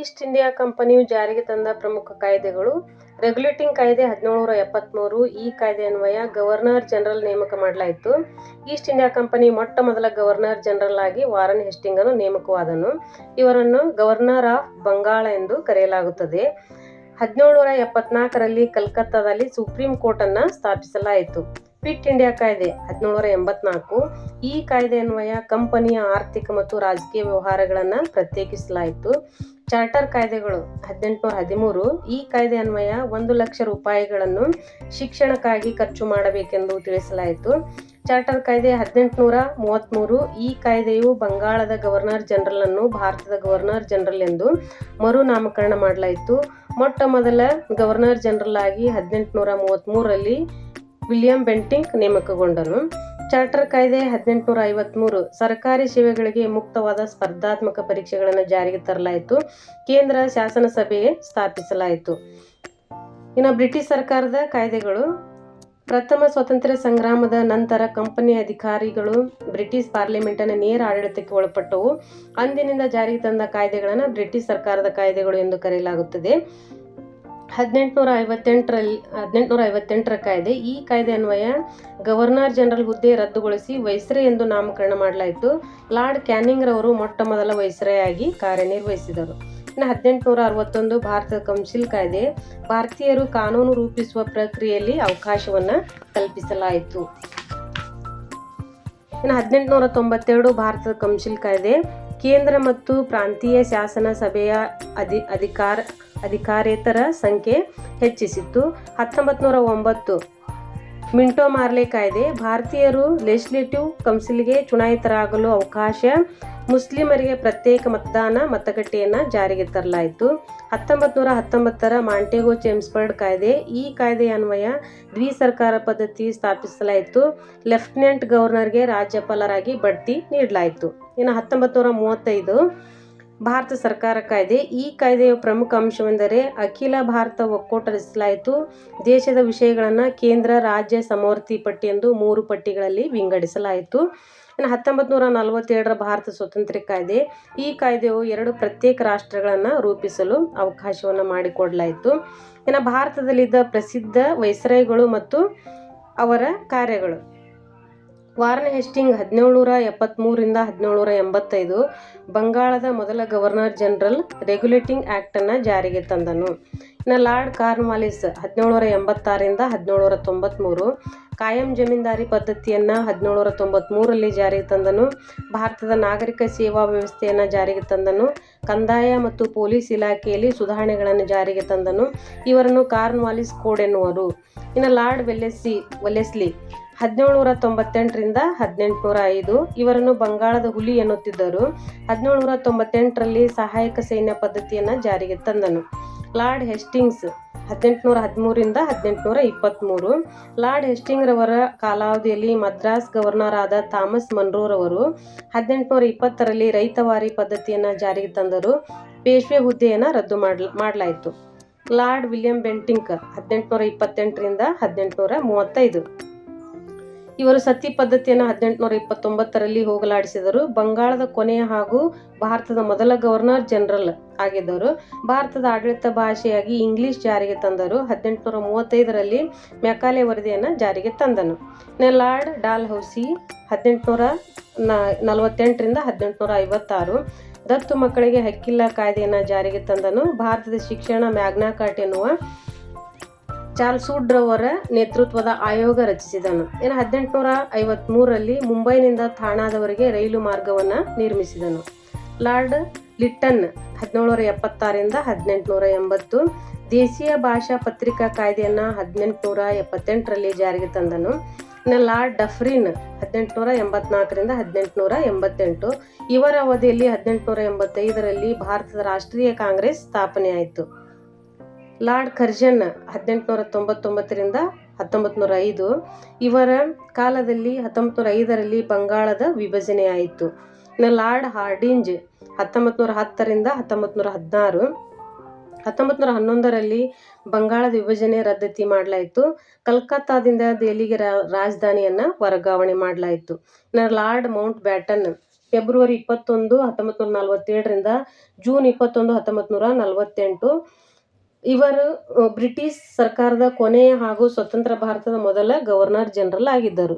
East India ಕಂಪನಿಯು ಜಾರಿಗೆ ತಂದ ಪ್ರಮುಖ ಕಾಯ್ದೆಗಳು. ರೆಗ್ಯುಲೇಟಿಂಗ್ ಕಾಯ್ದೆ ಹದಿನೇಳುನೂರ ಎಪ್ಪತ್ತ್ಮೂರು ಈ ಕಾಯ್ದೆ ಅನ್ವಯ ಗವರ್ನರ್ ಜನರಲ್ ನೇಮಕ ಮಾಡಲಾಯಿತು. ಈಸ್ಟ್ ಇಂಡಿಯಾ ಕಂಪನಿ ಮೊಟ್ಟ ಮೊದಲ ಗವರ್ನರ್ ಜನರಲ್ ಆಗಿ ವಾರನ್ ಹೆಸ್ಟಿಂಗನು ನೇಮಕವಾದನು. ಇವರನ್ನು ಗವರ್ನರ್ ಆಫ್ ಬಂಗಾಳ ಎಂದು ಕರೆಯಲಾಗುತ್ತದೆ. ಹದಿನೇಳುನೂರ ಎಪ್ಪತ್ನಾಲ್ಕರಲ್ಲಿ ಕಲ್ಕತ್ತಾದಲ್ಲಿ ಸುಪ್ರೀಂ ಕೋರ್ಟನ್ನು ಸ್ಥಾಪಿಸಲಾಯಿತು. ಕ್ವಿಟ್ ಇಂಡಿಯಾ ಕಾಯ್ದೆ ಹದಿನೇಳುನೂರ ಎಂಬತ್ನಾಲ್ಕು. ಈ ಕಾಯ್ದೆ ಅನ್ವಯ ಕಂಪನಿಯ ಆರ್ಥಿಕ ಮತ್ತು ರಾಜಕೀಯ ವ್ಯವಹಾರಗಳನ್ನು ಪ್ರತ್ಯೇಕಿಸಲಾಯಿತು. ಚಾರ್ಟರ್ ಕಾಯ್ದೆಗಳು ಹದಿನೆಂಟುನೂರ ಹದಿಮೂರು ಈ ಕಾಯ್ದೆ ಅನ್ವಯ ಒಂದು ಲಕ್ಷ ರೂಪಾಯಿಗಳನ್ನು ಶಿಕ್ಷಣಕ್ಕಾಗಿ ಖರ್ಚು ಮಾಡಬೇಕೆಂದು ತಿಳಿಸಲಾಯಿತು. ಚಾರ್ಟರ್ ಕಾಯ್ದೆ ಹದಿನೆಂಟುನೂರ ಮೂವತ್ತ್ಮೂರು ಈ ಕಾಯ್ದೆಯು ಬಂಗಾಳದ ಗವರ್ನರ್ ಜನರಲ್ ಅನ್ನು ಭಾರತದ ಗವರ್ನರ್ ಜನರಲ್ ಎಂದು ಮರು ನಾಮಕರಣ ಮಾಡಲಾಯಿತು. ಮೊಟ್ಟ ಮೊದಲ ಗವರ್ನರ್ ಜನರಲ್ ಆಗಿ ಹದಿನೆಂಟುನೂರ ಮೂವತ್ತ್ಮೂರರಲ್ಲಿ ವಿಲಿಯಂ ಬೆಂಟಿಂಕ್ ನೇಮಕಗೊಂಡನು. ಚಾರ್ಟರ್ ಕಾಯ್ದೆ ಹದಿನೆಂಟುನೂರ ಐವತ್ಮೂರು ಸರ್ಕಾರಿ ಸೇವೆಗಳಿಗೆ ಮುಕ್ತವಾದ ಸ್ಪರ್ಧಾತ್ಮಕ ಪರೀಕ್ಷೆಗಳನ್ನು ಜಾರಿಗೆ ತರಲಾಯಿತು. ಕೇಂದ್ರ ಶಾಸನ ಸಭೆ ಸ್ಥಾಪಿಸಲಾಯಿತು. ಇನ್ನು ಬ್ರಿಟಿಷ್ ಸರ್ಕಾರದ ಕಾಯ್ದೆಗಳು, ಪ್ರಥಮ ಸ್ವಾತಂತ್ರ್ಯ ಸಂಗ್ರಾಮದ ನಂತರ ಕಂಪನಿ ಅಧಿಕಾರಿಗಳು ಬ್ರಿಟಿಷ್ ಪಾರ್ಲಿಮೆಂಟನ ನೇರ ಆಡಳಿತಕ್ಕೆ ಒಳಪಟ್ಟವು. ಅಂದಿನಿಂದ ಜಾರಿಗೆ ತಂದ ಕಾಯ್ದೆಗಳನ್ನು ಬ್ರಿಟಿಷ್ ಸರ್ಕಾರದ ಕಾಯ್ದೆಗಳು ಎಂದು ಕರೆಯಲಾಗುತ್ತದೆ. ಹದಿನೆಂಟುನೂರ ಐವತ್ತೆಂಟರಲ್ಲಿ ಹದಿನೆಂಟುನೂರ ಐವತ್ತೆಂಟರ ಕಾಯ್ದೆ ಈ ಕಾಯ್ದೆ ಅನ್ವಯ ಗವರ್ನರ್ ಜನರಲ್ ಹುದ್ದೆ ರದ್ದುಗೊಳಿಸಿ ವೈಸ್ರೇ ಎಂದು ನಾಮಕರಣ ಮಾಡಲಾಯಿತು. ಲಾರ್ಡ್ ಕ್ಯಾನಿಂಗ್ರವರು ಮೊಟ್ಟ ಮೊದಲ ವೈಸ್ರೆಯಾಗಿ ಕಾರ್ಯನಿರ್ವಹಿಸಿದರು. ಇನ್ನು ಹದಿನೆಂಟುನೂರ ಅರವತ್ತೊಂದು ಭಾರತದ ಕೌನ್ಸಿಲ್ ಕಾಯ್ದೆ, ಭಾರತೀಯರು ಕಾನೂನು ರೂಪಿಸುವ ಪ್ರಕ್ರಿಯೆಯಲ್ಲಿ ಅವಕಾಶವನ್ನು ಕಲ್ಪಿಸಲಾಯಿತು. ಇನ್ನು ಹದಿನೆಂಟುನೂರ ತೊಂಬತ್ತೆರಡು ಭಾರತದ ಕೌನ್ಸಿಲ್ ಕಾಯ್ದೆ, ಕೇಂದ್ರ ಮತ್ತು ಪ್ರಾಂತೀಯ ಶಾಸನ ಸಭೆಯ ಅಧಿ, ಅಧಿಕಾರ ಅಧಿಕಾರೇತರ ಸಂಖ್ಯೆ ಹೆಚ್ಚಿಸಿತ್ತು. ಹತ್ತೊಂಬತ್ತು ನೂರ ಒಂಬತ್ತು ಮಿಂಟೋ ಮಾರ್ಲೆ ಕಾಯ್ದೆ, ಭಾರತೀಯರು ಲೆಜಿಸ್ಲೇಟಿವ್ ಕೌನ್ಸಿಲ್ಗೆ ಚುನಾಯಿತರಾಗಲು ಅವಕಾಶ, ಮುಸ್ಲಿಮರಿಗೆ ಪ್ರತ್ಯೇಕ ಮತದಾನ ಮತಗಟ್ಟೆಯನ್ನು ಜಾರಿಗೆ ತರಲಾಯಿತು. ಹತ್ತೊಂಬತ್ತು ನೂರ ಹತ್ತೊಂಬತ್ತರ ಮಾಂಟೆಗೋ ಚೇಮ್ಸ್ಬರ್ಡ್ ಕಾಯ್ದೆ, ಈ ಕಾಯ್ದೆ ಅನ್ವಯ ದ್ವಿ ಸರ್ಕಾರ ಪದ್ಧತಿ ಸ್ಥಾಪಿಸಲಾಯಿತು. ಲೆಫ್ಟಿನೆಂಟ್ ಗವರ್ನರ್ಗೆ ರಾಜ್ಯಪಾಲರಾಗಿ ಬಡ್ತಿ ನೀಡಲಾಯಿತು. ಇನ್ನು ಹತ್ತೊಂಬತ್ತು ನೂರ ಮೂವತ್ತೈದು ಭಾರತ ಸರ್ಕಾರ ಕಾಯ್ದೆ. ಈ ಕಾಯ್ದೆಯ ಪ್ರಮುಖ ಅಂಶವೆಂದರೆ ಅಖಿಲ ಭಾರತ ಒಕ್ಕೂಟ ರಚಿಸಲಾಯಿತು. ದೇಶದ ವಿಷಯಗಳನ್ನು ಕೇಂದ್ರ, ರಾಜ್ಯ, ಸಮವರ್ತಿ ಪಟ್ಟಿ ಎಂದು ಮೂರು ಪಟ್ಟಿಗಳಲ್ಲಿ ವಿಂಗಡಿಸಲಾಯಿತು. ಇನ್ನು ಹತ್ತೊಂಬತ್ತು ನೂರ ನಲವತ್ತೇಳರ ಭಾರತ ಸ್ವಾತಂತ್ರ್ಯ ಕಾಯ್ದೆ. ಈ ಕಾಯ್ದೆಯು ಎರಡು ಪ್ರತ್ಯೇಕ ರಾಷ್ಟ್ರಗಳನ್ನು ರೂಪಿಸಲು ಅವಕಾಶವನ್ನು ಮಾಡಿಕೊಡಲಾಯಿತು. ಇನ್ನು ಭಾರತದಲ್ಲಿದ್ದ ಪ್ರಸಿದ್ಧ ವೈಸ್ರಾಯ್ಗಳು ಮತ್ತು ಅವರ ಕಾರ್ಯಗಳು. ವಾರನ್ ಹೆಸ್ಟಿಂಗ್ ಹದಿನೇಳುನೂರ ಎಪ್ಪತ್ತ್ಮೂರರಿಂದ ಹದಿನೇಳುನೂರ ಎಂಬತ್ತೈದು. ಬಂಗಾಳದ ಮೊದಲ ಗವರ್ನರ್ ಜನರಲ್ ರೆಗ್ಯುಲೇಟಿಂಗ್ ಆ್ಯಕ್ಟನ್ನು ಜಾರಿಗೆ ತಂದನು. ಇನ್ನು ಲಾರ್ಡ್ ಕಾರ್ನ್ವಾಲಿಸ್ ಹದಿನೇಳುನೂರ ಎಂಬತ್ತಾರರಿಂದ ಹದಿನೇಳುನೂರ ತೊಂಬತ್ಮೂರು. ಕಾಯಂ ಜಮೀನ್ದಾರಿ ಪದ್ಧತಿಯನ್ನು ಹದಿನೇಳುನೂರ ತೊಂಬತ್ತ್ಮೂರಲ್ಲಿ ಜಾರಿಗೆ ತಂದನು. ಭಾರತದ ನಾಗರಿಕ ಸೇವಾ ವ್ಯವಸ್ಥೆಯನ್ನು ಜಾರಿಗೆ ತಂದನು. ಕಂದಾಯ ಮತ್ತು ಪೊಲೀಸ್ ಇಲಾಖೆಯಲ್ಲಿ ಸುಧಾರಣೆಗಳನ್ನು ಜಾರಿಗೆ ತಂದನು. ಇವರನ್ನು ಕಾರ್ನ್ವಾಲಿಸ್ ಕೋಡ್ ಎನ್ನುವರು. ಇನ್ನು ಲಾರ್ಡ್ ವೆಲ್ಲೆಸ್ಸಿ, ವೆಲ್ಲೆಸ್ಲಿ ಹದಿನೇಳುನೂರ ತೊಂಬತ್ತೆಂಟರಿಂದ ಹದಿನೆಂಟುನೂರ ಐದು. ಇವರನ್ನು ಬಂಗಾಳದ ಹುಲಿ ಎನ್ನುತ್ತಿದ್ದರು. ಹದಿನೇಳುನೂರ ತೊಂಬತ್ತೆಂಟರಲ್ಲಿ ಸಹಾಯಕ ಸೈನ್ಯ ಪದ್ಧತಿಯನ್ನು ಜಾರಿಗೆ ತಂದನು. ಲಾರ್ಡ್ ಹೆಸ್ಟಿಂಗ್ಸ್ ಹದಿನೆಂಟುನೂರ ಹದಿಮೂರಿಂದ ಹದಿನೆಂಟುನೂರ ಇಪ್ಪತ್ತ್ಮೂರು. ಲಾರ್ಡ್ ಹೆಸ್ಟಿಂಗ್ರವರ ಕಾಲಾವಧಿಯಲ್ಲಿ ಮದ್ರಾಸ್ ಗವರ್ನರ್ ಆದ ಥಾಮಸ್ ಮನ್ರೋರವರು ಹದಿನೆಂಟುನೂರ ಇಪ್ಪತ್ತರಲ್ಲಿ ರೈತವಾರಿ ಪದ್ಧತಿಯನ್ನು ಜಾರಿಗೆ ತಂದರು. ಪೇಶ್ವೆ ಹುದ್ದೆಯನ್ನು ರದ್ದು ಮಾಡಲ, ಮಾಡಲಾಯಿತು. ಲಾರ್ಡ್ ವಿಲಿಯಂ ಬೆಂಟಿಂಕ್ ಹದಿನೆಂಟುನೂರ ಇಪ್ಪತ್ತೆಂಟರಿಂದ ಹದಿನೆಂಟುನೂರ ಮೂವತ್ತೈದು. ಇವರು ಸತಿ ಪದ್ಧತಿಯನ್ನು ಹದಿನೆಂಟುನೂರ ಇಪ್ಪತ್ತೊಂಬತ್ತರಲ್ಲಿ ಹೋಗಲಾಡಿಸಿದರು. ಬಂಗಾಳದ ಕೊನೆಯ ಹಾಗೂ ಭಾರತದ ಮೊದಲ ಗವರ್ನರ್ ಜನರಲ್ ಆಗಿದ್ದರು. ಭಾರತದ ಆಡಳಿತ ಭಾಷೆಯಾಗಿ ಇಂಗ್ಲಿಷ್ ಜಾರಿಗೆ ತಂದರು. ಹದಿನೆಂಟುನೂರ ಮೂವತ್ತೈದರಲ್ಲಿ ಮೆಕಾಲೆ ವರದಿಯನ್ನು ಜಾರಿಗೆ ತಂದನು. ನೆಲಾರ್ಡ್ ಡಾಲ್ ಹೌಸಿ ಹದಿನೆಂಟುನೂರ ನಲವತ್ತೆಂಟರಿಂದ ಹದಿನೆಂಟುನೂರ ಐವತ್ತಾರು. ದತ್ತು ಮಕ್ಕಳಿಗೆ ಹಕ್ಕಿಲ್ಲ ಕಾಯ್ದೆಯನ್ನು ಜಾರಿಗೆ ತಂದನು. ಭಾರತದ ಶಿಕ್ಷಣ ಮ್ಯಾಗ್ನಾ ಕಾರ್ಟ್ ಎನ್ನುವ ಚಾರ್ಲ್ಸ್ ವುಡ್ರವರ ನೇತೃತ್ವದ ಆಯೋಗ ರಚಿಸಿದನು. ಇನ್ನು ಹದಿನೆಂಟುನೂರ ಐವತ್ತ್ಮೂರರಲ್ಲಿ ಮುಂಬೈನಿಂದ ಥಾಣಾದವರೆಗೆ ರೈಲು ಮಾರ್ಗವನ್ನು ನಿರ್ಮಿಸಿದನು. ಲಾರ್ಡ್ ಲಿಟ್ಟನ್ ಹದಿನೇಳುನೂರ ಎಪ್ಪತ್ತಾರರಿಂದ ಹದಿನೆಂಟುನೂರ ಎಂಬತ್ತು ದೇಶೀಯ ಭಾಷಾ ಪತ್ರಿಕಾ ಕಾಯ್ದೆಯನ್ನು ಹದಿನೆಂಟುನೂರ ಎಪ್ಪತ್ತೆಂಟರಲ್ಲಿ ಜಾರಿಗೆ ತಂದನು. ಇನ್ನು ಲಾರ್ಡ್ ಡಫ್ರಿನ್ ಹದಿನೆಂಟುನೂರ ಎಂಬತ್ನಾಲ್ಕರಿಂದ ಹದಿನೆಂಟುನೂರ ಎಂಬತ್ತೆಂಟು ಇವರ ಅವಧಿಯಲ್ಲಿ ಹದಿನೆಂಟುನೂರ ಎಂಬತ್ತೈದರಲ್ಲಿ ಭಾರತದ ರಾಷ್ಟ್ರೀಯ ಕಾಂಗ್ರೆಸ್ ಸ್ಥಾಪನೆಯಾಯಿತು. ಲಾರ್ಡ್ ಕರ್ಜನ್ ಹದಿನೆಂಟುನೂರ ತೊಂಬತ್ತೊಂಬತ್ತರಿಂದ ಹತ್ತೊಂಬತ್ತು ನೂರ ಐದು ಇವರ ಕಾಲದಲ್ಲಿ ಹತ್ತೊಂಬತ್ತು ನೂರ ಐದರಲ್ಲಿ ಬಂಗಾಳದ ವಿಭಜನೆಯಾಯಿತು. ಇನ್ನು ಲಾರ್ಡ್ ಹಾರ್ಡಿಂಜ್ ಹತ್ತೊಂಬತ್ತು ನೂರ ಹತ್ತರಿಂದ ಹತ್ತೊಂಬತ್ತು ನೂರ ಹದಿನಾರು ಹತ್ತೊಂಬತ್ತು ನೂರ ಹನ್ನೊಂದರಲ್ಲಿ ಬಂಗಾಳದ ವಿಭಜನೆ ರದ್ದತಿ ಮಾಡಲಾಯಿತು. ಕಲ್ಕತ್ತಾದಿಂದ ದೆಹಲಿಗೆ ರಾಜಧಾನಿಯನ್ನು ವರ್ಗಾವಣೆ ಮಾಡಲಾಯಿತು. ಇನ್ನು ಲಾರ್ಡ್ ಮೌಂಟ್ ಬ್ಯಾಟನ್ ಫೆಬ್ರವರಿ ಇಪ್ಪತ್ತೊಂದು ಹತ್ತೊಂಬತ್ತು ನೂರ ನಲವತ್ತೇಳರಿಂದ ಜೂನ್ ಇಪ್ಪತ್ತೊಂದು ಹತ್ತೊಂಬತ್ತು ನೂರ ನಲವತ್ತೆಂಟು ಇವರು ಬ್ರಿಟಿಷ್ ಸರ್ಕಾರದ ಕೊನೆಯ ಹಾಗೂ ಸ್ವತಂತ್ರ ಭಾರತದ ಮೊದಲ ಗವರ್ನರ್ ಜನರಲ್ ಆಗಿದ್ದರು.